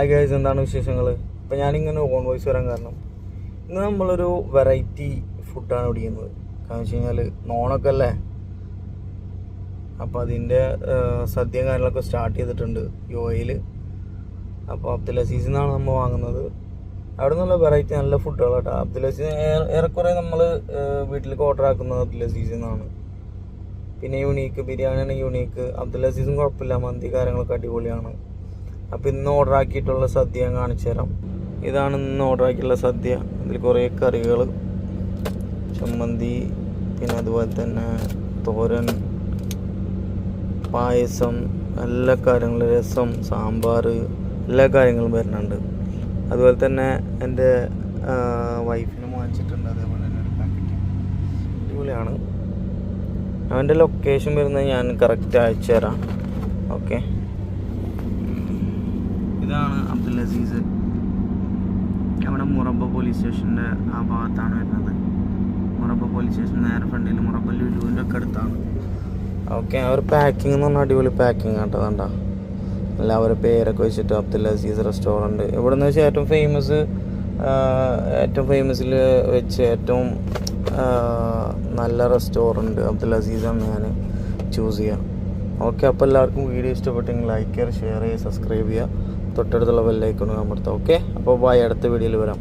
Hi guys എന്താണ് വിശേഷങ്ങൾ ഇപ്പം ഞാനിങ്ങനെ ഓൺ വോയിസ് വരാൻ കാരണം ഇന്ന് നമ്മളൊരു വെറൈറ്റി ഫുഡാണ് പിടിക്കുന്നത് കാരണം വെച്ച് കഴിഞ്ഞാൽ നോണൊക്കെ അല്ലേ അപ്പോൾ അതിന്റെ സദ്യയും കാര്യങ്ങളൊക്കെ സ്റ്റാർട്ട് ചെയ്തിട്ടുണ്ട് യു എയിൽ അപ്പോൾ അബ്ദുൽ അസീസിൽ നിന്നാണ് നമ്മൾ വാങ്ങുന്നത്. അവിടെ നിന്നുള്ള വെറൈറ്റി നല്ല ഫുഡുകളാട്ടോ അബ്ദുൽ അസീസ് ഏറെ- ഏറെക്കുറെ നമ്മൾ വീട്ടിലേക്ക് ഓർഡർ ആക്കുന്നത് അബ്ദുൽ അസീസിൽ നിന്നാണ് പിന്നെ യുണീക്ക് ബിരിയാണിയാണ് യുണീക്ക് അബ്ദുൽ അസീസും കുഴപ്പമില്ല. മന്തി കാര്യങ്ങളൊക്കെ അടിപൊളിയാണ്. അപ്പോൾ ഇന്ന് ഓർഡർ ആക്കിയിട്ടുള്ള സദ്യ ഞാൻ കാണിച്ചു തരാം. ഇതാണ് ഇന്ന് ഓർഡർ ആക്കിയിട്ടുള്ള സദ്യ. ഇതിൽ കുറേ കറികൾ ചമ്മന്തി പിന്നെ അതുപോലെ തന്നെ തോരൻ പായസം എല്ലാ കാര്യങ്ങളും രസം സാമ്പാർ എല്ലാ കാര്യങ്ങളും വരുന്നുണ്ട്. അതുപോലെ തന്നെ എന്റെ വൈഫിന് വാങ്ങിച്ചിട്ടുണ്ട് അതേപോലെ തന്നെ ഒരു പാക്കറ്റ് അടിപൊളിയാണ്. അവന്റെ ലൊക്കേഷൻ വരുന്നത് ഞാൻ കറക്റ്റ് അയച്ചു തരാം. ഓക്കെ ഇതാണ് അബ്ദുൽ അസീസ് നമ്മുടെ മുറബ പോലീസ് സ്റ്റേഷന്റെ ആ ഭാഗത്താണ് വരുന്നത്. മുറബ പോലീസ് സ്റ്റേഷൻ നേരെ ഫ്രണ്ടിൽ മുറബ ലുലുവിന്റെ ഒക്കെ അടുത്താണ്. ഓക്കെ അവർ പാക്കിംഗ് എന്ന് പറഞ്ഞാൽ അടിപൊളി പാക്കിംഗ് കേട്ടോ കണ്ട. അവരെ പേരൊക്കെ വെച്ചിട്ട് അബ്ദുൽ അസീസ് റെസ്റ്റോറന്റ് ഇവിടെ നിന്ന് വെച്ചാൽ ഏറ്റവും ഫേമസ് ഏറ്റവും ഫേമസിൽ വെച്ച് ഏറ്റവും നല്ല റെസ്റ്റോറന്റ് അബ്ദുൽ അസീസാണ് ഞാൻ ചൂസ് ചെയ്യുക ഓക്കെ അപ്പോൾ എല്ലാവർക്കും വീഡിയോ ഇഷ്ടപ്പെട്ടെങ്കിൽ ലൈക്ക് ചെയ്യുക ഷെയർ ചെയ്യുക സബ്സ്ക്രൈബ് ചെയ്യുക. തൊട്ടടുത്തുള്ള ബെല്ലൈക്കണം അമർത്താം ഓക്കെ അപ്പോൾ ബായ് അടുത്ത വീഡിയോയിൽ വരാം.